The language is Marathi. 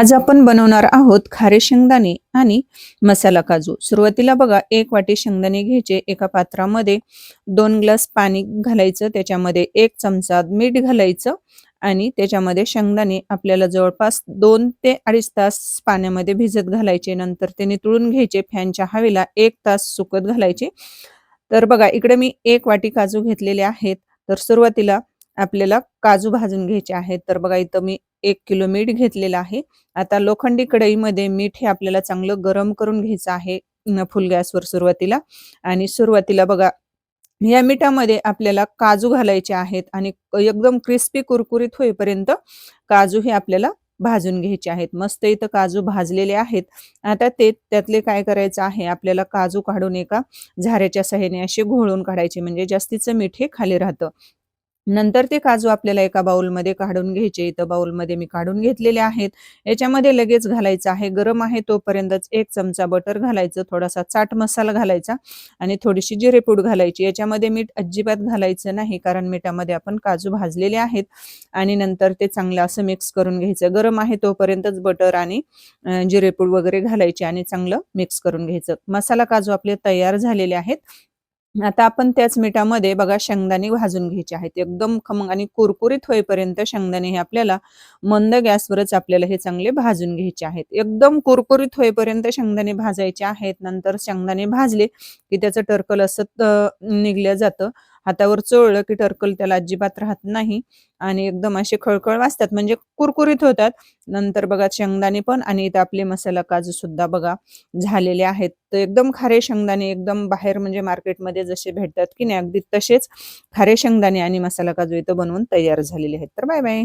आज आपण बनवणार आहोत खारे शेंगदाणे आणि मसाला काजू. सुरुवातीला बघा एक वाटी शेंगदाणे घ्यायचे. एका पात्रामध्ये दोन ग्लास पाणी घालायचं. त्याच्यामध्ये एक चमचा मीठ घालायचं आणि त्याच्यामध्ये शेंगदाणे आपल्याला जवळपास दोन ते अडीच तास पाण्यामध्ये भिजत घालायचे. नंतर ते नितळून घ्यायचे. फॅनच्या हवेला एक तास सुकत घालायचे. तर बघा इकडे मी एक वाटी काजू घेतलेले आहेत. तर सुरुवातीला आपल्याला काजू भाजून घ्यायचे आहेत. तर बघा इथं मी एक किलो मीठ घेतलेलं आहे. आता लोखंडी कढईमध्ये मीठ हे आपल्याला चांगलं गरम करून घ्यायचं आहे फुल गॅसवर सुरुवातीला. आणि सुरुवातीला बघा या मिठामध्ये आपल्याला काजू घालायचे आहेत आणि एकदम क्रिस्पी कुरकुरीत होईपर्यंत काजू हे आपल्याला भाजून घ्यायचे आहेत. मस्त इथं काजू भाजलेले आहेत. आता ते त्यातले काय करायचं आहे आपल्याला काजू काढून एका झाऱ्याच्या सहाय्याने असे घोळून काढायचे. म्हणजे जास्तीचं मीठ हे खाली राहतं. नंतर ते काजू आपल्याला एका बाउलमध्ये काढून घ्यायचे. इथं बाउलमध्ये मी काढून घेतलेले आहेत. याच्यामध्ये लगेच घालायचं आहे. गरम आहे तोपर्यंतच एक चमचा बटर घालायचं थोडासा चाट मसाला घालायचा आणि थोडीशी जिरेपूड घालायची. याच्यामध्ये मीठ अजिबात घालायचं नाही कारण मिठामध्ये आपण काजू भाजलेले आहेत आणि नंतर ते चांगलं असं मिक्स करून घ्यायचं. गरम आहे तोपर्यंतच बटर आणि जिरेपूड वगैरे घालायचे आणि चांगलं मिक्स करून घ्यायचं. मसाला काजू आपले तयार झालेले आहेत. आता आपण त्याच मिठामध्ये बघा शेंगदाणे भाजून घ्यायचे आहेत. एकदम खमंग आणि कुरकुरीत होईपर्यंत शेंगदाणे हे आपल्याला मंद गॅसवरच आपल्याला हे चांगले भाजून घ्यायचे आहेत. एकदम कुरकुरीत होईपर्यंत शेंगदाणे भाजायचे आहेत. नंतर शेंगदाणे भाजले की त्याचं टर्कल असं निघलं जातं. हातावर चोळलं की टर्कल त्याला अजिबात राहत नाही. आणि एकदम असे खळखळ वाजतात म्हणजे कुरकुरीत होतात. नंतर बघा शेंगदाणे पण आणि इथं आपले मसाला काजू सुद्धा बघा झालेले आहेत. तर एकदम खारे शेंगदाणे एकदम बाहेर म्हणजे मार्केटमध्ये जसे भेटतात की नाही अगदी तसेच खारे शेंगदाणे आणि मसाला काजू इथं बनवून तयार झालेले आहेत. तर बाय बाय